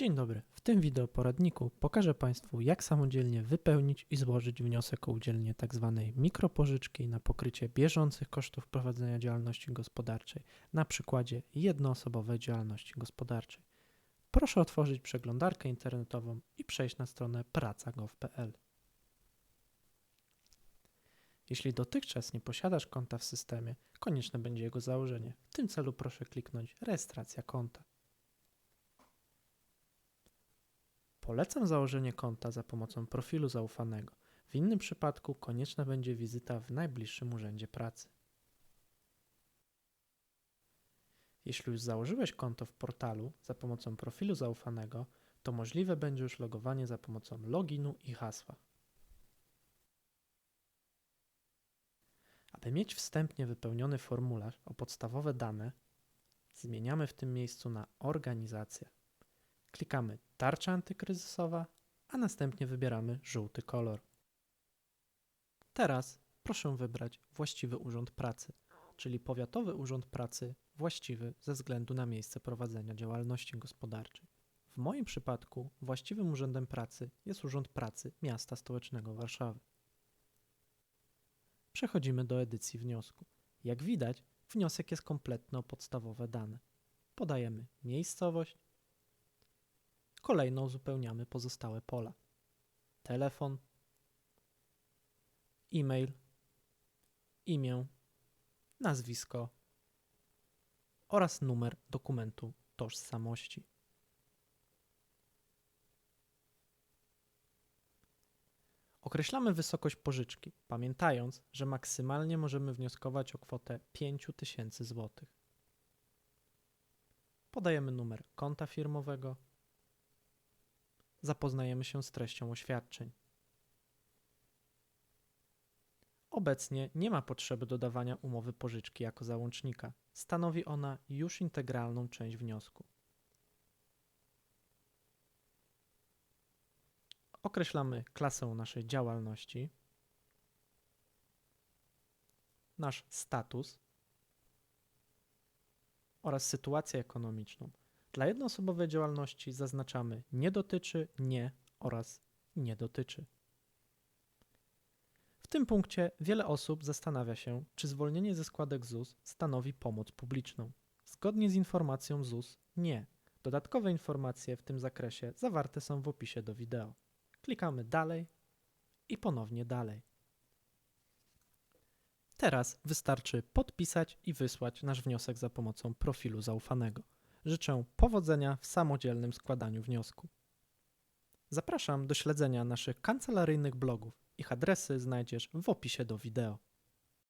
Dzień dobry. W tym wideo poradniku pokażę Państwu, jak samodzielnie wypełnić i złożyć wniosek o udzielenie tzw. mikropożyczki na pokrycie bieżących kosztów prowadzenia działalności gospodarczej na przykładzie jednoosobowej działalności gospodarczej. Proszę otworzyć przeglądarkę internetową i przejść na stronę praca.gov.pl. Jeśli dotychczas nie posiadasz konta w systemie, konieczne będzie jego założenie. W tym celu proszę kliknąć Rejestracja konta. Polecam założenie konta za pomocą profilu zaufanego. W innym przypadku konieczna będzie wizyta w najbliższym urzędzie pracy. Jeśli już założyłeś konto w portalu za pomocą profilu zaufanego, to możliwe będzie już logowanie za pomocą loginu i hasła. Aby mieć wstępnie wypełniony formularz o podstawowe dane, zmieniamy w tym miejscu na organizację. Klikamy tarcza antykryzysowa, a następnie wybieramy żółty kolor. Teraz proszę wybrać właściwy urząd pracy, czyli powiatowy urząd pracy właściwy ze względu na miejsce prowadzenia działalności gospodarczej. W moim przypadku właściwym urzędem pracy jest Urząd Pracy Miasta Stołecznego Warszawy. Przechodzimy do edycji wniosku. Jak widać, wniosek jest kompletny o podstawowe dane. Podajemy miejscowość, Kolejno uzupełniamy pozostałe pola. Telefon, e-mail, imię, nazwisko oraz numer dokumentu tożsamości. Określamy wysokość pożyczki, pamiętając, że maksymalnie możemy wnioskować o kwotę 5000 zł. Podajemy numer konta firmowego, zapoznajemy się z treścią oświadczeń. Obecnie nie ma potrzeby dodawania umowy pożyczki jako załącznika. Stanowi ona już integralną część wniosku. Określamy klasę naszej działalności, nasz status oraz sytuację ekonomiczną. Dla jednoosobowej działalności zaznaczamy nie dotyczy, nie oraz nie dotyczy. W tym punkcie wiele osób zastanawia się, czy zwolnienie ze składek ZUS stanowi pomoc publiczną. Zgodnie z informacją ZUS nie. Dodatkowe informacje w tym zakresie zawarte są w opisie do wideo. Klikamy dalej i ponownie dalej. Teraz wystarczy podpisać i wysłać nasz wniosek za pomocą profilu zaufanego. Życzę powodzenia w samodzielnym składaniu wniosku. Zapraszam do śledzenia naszych kancelaryjnych blogów. Ich adresy znajdziesz w opisie do wideo.